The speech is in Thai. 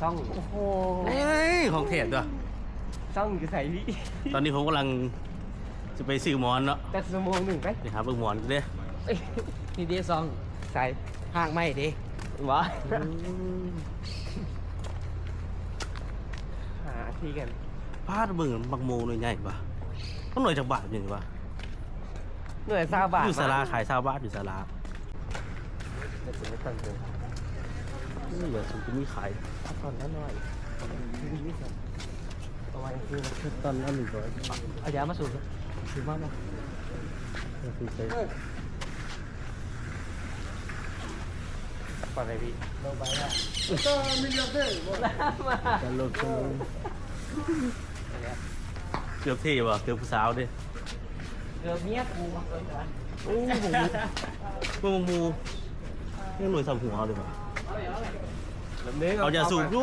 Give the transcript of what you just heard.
ซ่องโอ้โหเฮ้ยของเทศด้วยซ่องอยู่ใส่พี่ตอนนี้ผมกำลังจะไปซื้อหมอนเนาะแต่ชั่วโมงหนึ่งไปไปหาเบิ่งหมอนกันเด้เอ้ยนี่เดียวซองใส่ห่างไม่ดิวะหาที่กันพาดเบิ่งบักโมหน่วยใหญ่ปะต้องหน่วยจากบาทอยู่นี่ปะหน่วยซาบาทอยู่สาราขายซาวบาทอยู่สาราเดี๋ยวจะไม่ตั้งเลย นี่เดี๋ยวฉันจะมีขายเอาก่อนนั้นหน่อยมีวิสัยเอาไว้คือตอนนั้นหนึ่งร้อยเอายามาสูบสูบมากมั้ยคือใช้ก่อนเลยพี่ลงไปอะมาการลดชั่วโมงเกือบเท่ว่ะเกือบผู้สาวเด้เกือบเมียกูโอ้โหมึงมู นี่หน่วยสับหัวเลยป่ะแบบนึงเอาอย่าสูบดู